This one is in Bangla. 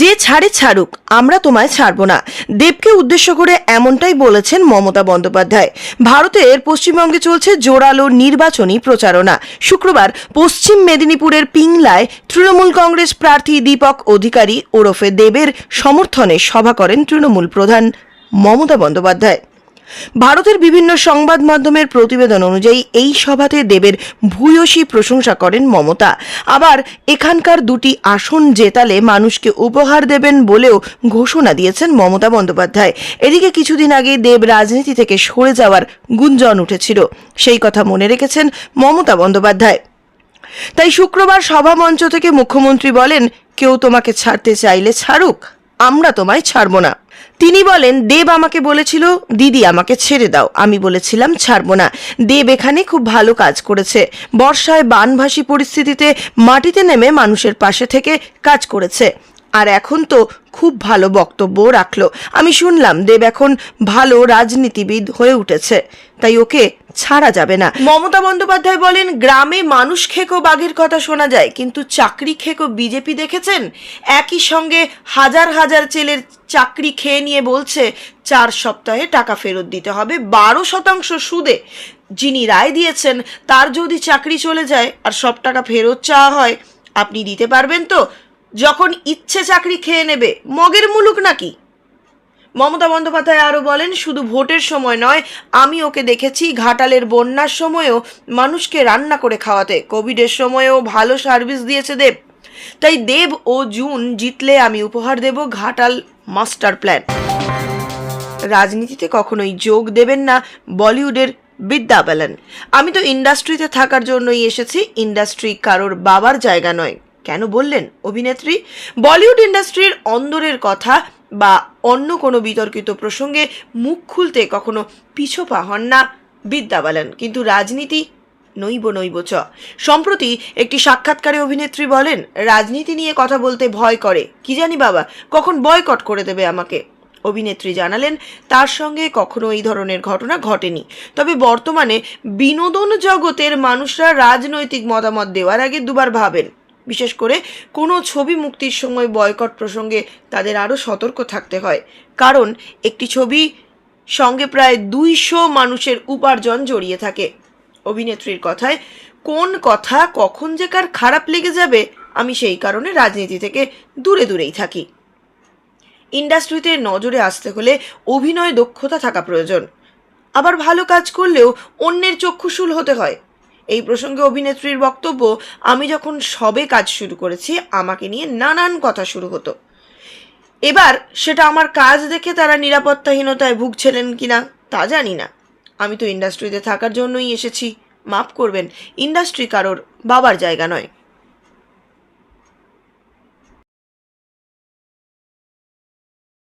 যে ছাড়ে ছাড়ুক, আমরা তোমায় ছাড়ব না। দেবকে উদ্দেশ্য করে এমনটাই বলেছেন মমতা বন্দ্যোপাধ্যায়। ভারতের পশ্চিমবঙ্গে চলছে জোরালো নির্বাচনী প্রচারণা। শুক্রবার পশ্চিম মেদিনীপুরের পিংলায় তৃণমূল কংগ্রেস প্রার্থী দীপক অধিকারী ওরফে দেবের সমর্থনে সভা করেন তৃণমূল প্রধান মমতা বন্দ্যোপাধ্যায়। ভারতের বিভিন্ন সংবাদ মাধ্যমের প্রতিবেদন অনুযায়ী এই সভাতে দেবের ভূয়সী প্রশংসা করেন মমতা। আবার এখানকার দুটি আসন জেতালে মানুষকে উপহার দেবেন বলেও ঘোষণা দিয়েছেন মমতা বন্দ্যোপাধ্যায়। এদিকে কিছুদিন আগে দেব রাজনীতি থেকে সরে যাওয়ার গুঞ্জন উঠেছিল। সেই কথা মনে রেখেছেন মমতা বন্দ্যোপাধ্যায়। তাই শুক্রবার সভা মঞ্চ থেকে মুখ্যমন্ত্রী বলেন, কেউ তোমাকে ছাড়তে চাইলে ছাড়ুক, আমরা তোমায় ছাড়বো না। তিনি বলেন, দেব আমাকে বলেছিল, দিদি আমাকে ছেড়ে দাও। আমি বলেছিলাম, ছাড়ব না। দেব এখানে খুব ভালো কাজ করেছে। বর্ষায় বানভাসী পরিস্থিতিতে মাটিতে নেমে মানুষের পাশে থেকে কাজ করেছে। আর এখন তো খুব ভালো বক্তব্য রাখল। আমি শুনলাম দেব এখন ভালো রাজনীতিবিদ হয়ে উঠেছে, তাই ওকে ছাড়া যাবে না। মমতা বন্দ্যোপাধ্যায় বলেন, গ্রামে মানুষ খেকো বাঘের কথা শোনা যায়, কিন্তু চাকরি খেকো বিজেপি দেখেছেন? একই সঙ্গে হাজার হাজার ছেলের চাকরি খেয়ে নিয়ে বলছে, চার সপ্তাহে টাকা ফেরত দিতে হবে, বারো শতাংশ সুদে। যিনি রায় দিয়েছেন, তার যদি চাকরি চলে যায় আর সব টাকা ফেরত চাওয়া হয়, আপনি দিতে পারবেন তো? যখন ইচ্ছে চাকরি খেয়ে নেবে, মগের মুলুক নাকি? মমতা বন্দ্যোপাধ্যায় আরও বলেন, শুধু ভোটের সময় নয়, আমি ওকে দেখেছি ঘাটালের বন্যার সময়ও মানুষকে রান্না করে খাওয়াতে। কোভিডের সময়েও ভালো সার্ভিস দিয়েছে দেব। তাই দেব ও জুন জিতলে আমি উপহার দেব ঘাটাল মাস্টার প্ল্যান। রাজনীতিতে কখনোই যোগ দেবেন না বলিউডের বিদ্যা বালান। আমি তো ইন্ডাস্ট্রিতে থাকার জন্যই এসেছি, ইন্ডাস্ট্রি কারোর বাবার জায়গা নয়। কেন বললেন অভিনেত্রী? বলিউড ইন্ডাস্ট্রির অন্দরের কথা বা অন্য কোনো বিতর্কিত প্রসঙ্গে মুখ খুলতে কখনো পিছোপা হন না বিদ্যা বালান। কিন্তু রাজনীতি নইব নইব চ। সম্প্রতি একটি সাক্ষাৎকারে অভিনেত্রী বলেন, রাজনীতি নিয়ে কথা বলতে ভয় করে। কি জানি বাবা, কখন বয়কট করে দেবে আমাকে? অভিনেত্রী জানালেন, তার সঙ্গে কখনো এই ধরনের ঘটনা ঘটেনি। তবে বর্তমানে বিনোদন জগতের মানুষরা রাজনৈতিক মতামত দেওয়ার আগে দুবার ভাবেন। বিশেষ করে কোনো ছবি মুক্তির সময় বয়কট প্রসঙ্গে তাদের আরও সতর্ক থাকতে হয়। কারণ একটি ছবি সঙ্গে প্রায় দুইশো মানুষের উপার্জন জড়িয়ে থাকে। অভিনেত্রীর কথায়, কোন কথা কখন যে কার খারাপ লেগে যাবে, আমি সেই কারণে রাজনীতি থেকে দূরে দূরেই থাকি। ইন্ডাস্ট্রিতে নজরে আসতে হলে অভিনয় দক্ষতা থাকা প্রয়োজন। আবার ভালো কাজ করলেও অন্যের চক্ষুশূল হতে হয়। এই প্রসঙ্গে অভিনেত্রীর বক্তব্য, আমি যখন সবে কাজ শুরু করেছি, আমাকে নিয়ে নানান কথা শুরু হতো। এবার সেটা আমার কাজ দেখে তারা নিরাপত্তাহীনতায় ভুগছিলেন কি না তা জানি না। আমি তো ইন্ডাস্ট্রিতে থাকার জন্যই এসেছি। মাফ করবেন ইন্ডাস্ট্রি কারোর বাবার জায়গা নয়।